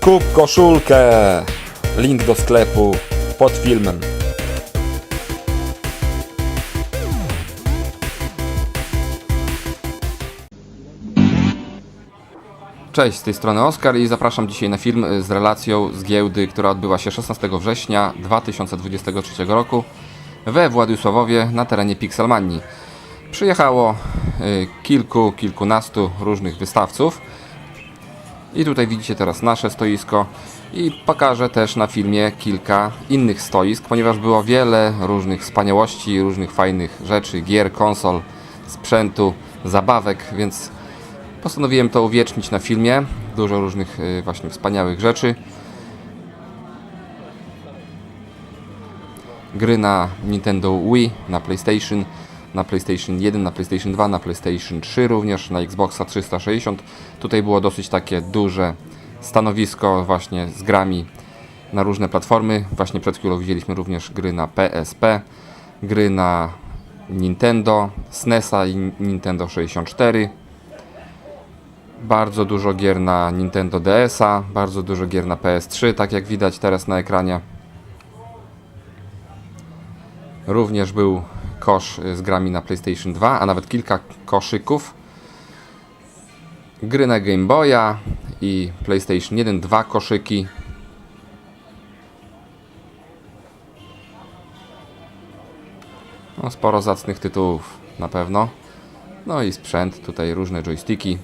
Kup koszulkę! Link do sklepu pod filmem. Cześć, z tej strony Oskar i zapraszam dzisiaj na film z relacją z giełdy, która odbyła się 16 września 2023 roku we Władysławowie na terenie Pixelmanii. Przyjechało y, kilku, kilkunastu różnych wystawców i tutaj widzicie teraz nasze stoisko i pokażę też na filmie kilka innych stoisk, ponieważ było wiele różnych wspaniałości, różnych fajnych rzeczy, gier, konsol, sprzętu, zabawek, więc postanowiłem to uwiecznić na filmie. Dużo różnych y, właśnie wspaniałych rzeczy. Gry na Nintendo Wii, na PlayStation, na PlayStation 1, na PlayStation 2, na PlayStation 3 również, na Xboxa 360. Tutaj było dosyć takie duże stanowisko właśnie z grami na różne platformy. Właśnie przed chwilą widzieliśmy również gry na PSP, gry na Nintendo, SNESa i Nintendo 64. Bardzo dużo gier na Nintendo DS-a, bardzo dużo gier na PS3, tak jak widać teraz na ekranie. Również był kosz y, z grami na PlayStation 2, a nawet kilka koszyków. Gry na Game Boya i PlayStation 1, dwa koszyki. No, sporo zacnych tytułów na pewno. No i sprzęt, tutaj różne joysticki.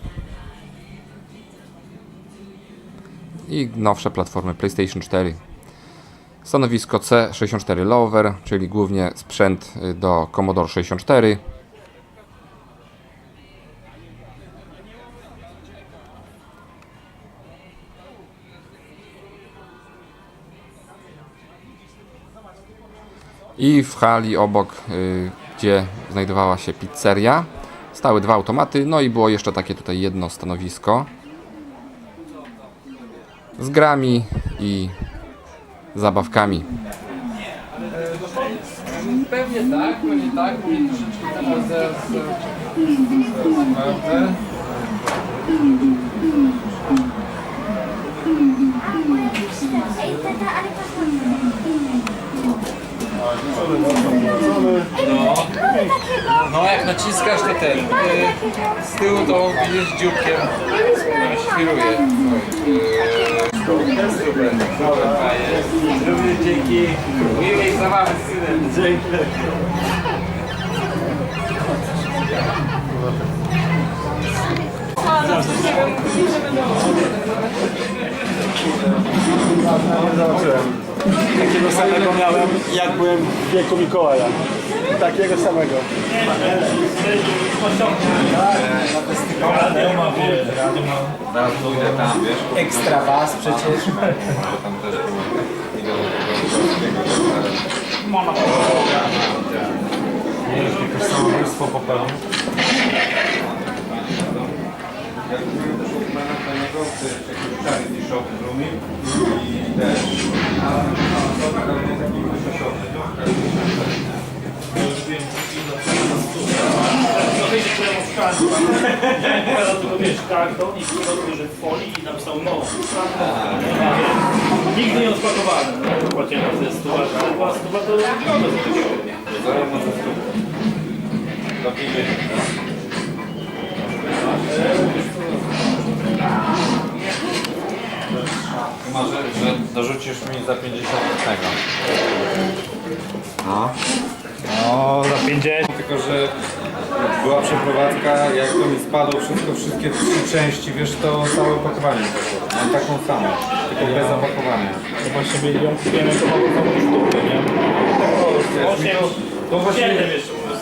I nowsze platformy PlayStation 4. Stanowisko C64 Lower, czyli głównie sprzęt y, do Commodore 64. I w hali obok, y, gdzie znajdowała się pizzeria, stały dwa automaty, no i było jeszcze takie tutaj jedno stanowisko z grami i zabawkami. Pewnie tak, pewnie tak, troszeczkę teraz zaraz sprawdzę. No, no jak naciskasz to ten, y, z tyłu to widzisz dzióbkiem, świruje. Y, Również dzięki miłej zabawy z synem. Dzięki. Nie zobaczyłem. Takiego samego miałem, jak byłem w wieku Mikołaja. Takiego samego. Zaraz pójdę tam, wiesz? Ekstra was przecież. Bo tam też było. Idę do tego polskiego, Nie, jakieś samobójstwo popełnił. W jakimś shop wiesz, karton i kurwa że w folii i napisał no. Nigdy nie odpakowany. No, płaciłem ze 100 lat, ale była 100 lat to wygląda za takiego. Zaraz może Do 50. Chyba, że, że dorzucisz mi za 50 tego. No. O, za 50. Tylko, że była przeprowadzka, jak to mi spadło wszystko, wszystkie trzy części, wiesz, to całe opakowanie poszło. Mam taką samą, tylko bez opakowania. To właśnie byli ją kupiłem jako mało tam sztukę, nie? Wiesz, mi to, to właśnie... 7 jeszcze u nas.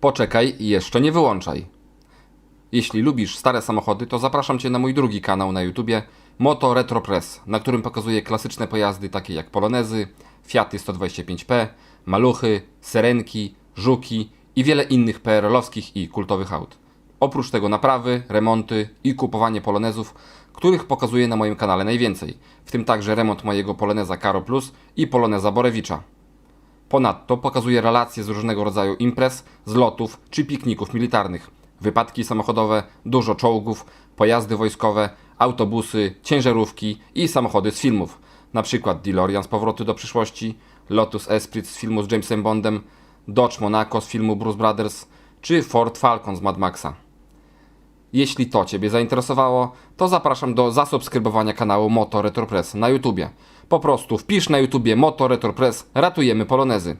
Poczekaj i jeszcze nie wyłączaj. Jeśli lubisz stare samochody, to zapraszam Cię na mój drugi kanał na YouTubie Moto Retro Press, na którym pokazuję klasyczne pojazdy takie jak Polonezy, Fiaty 125P, Maluchy, Serenki, Żuki i wiele innych PRL-owskich i kultowych aut. Oprócz tego naprawy, remonty i kupowanie Polonezów, których pokazuję na moim kanale najwięcej, w tym także remont mojego Poloneza Caro Plus i Poloneza Borewicza. Ponadto pokazuje relacje z różnego rodzaju imprez, zlotów czy pikników militarnych, wypadki samochodowe, dużo czołgów, pojazdy wojskowe, autobusy, ciężarówki i samochody z filmów. Na przykład DeLorean z Powrotu do przyszłości, Lotus Esprit z filmu z Jamesem Bondem, Dodge Monaco z filmu Bruce Brothers czy Ford Falcon z Mad Maxa. Jeśli to Ciebie zainteresowało, to zapraszam do zasubskrybowania kanału Moto Retro Press na YouTubie. Po prostu wpisz na YouTubie Moto Retro Press, ratujemy polonezy.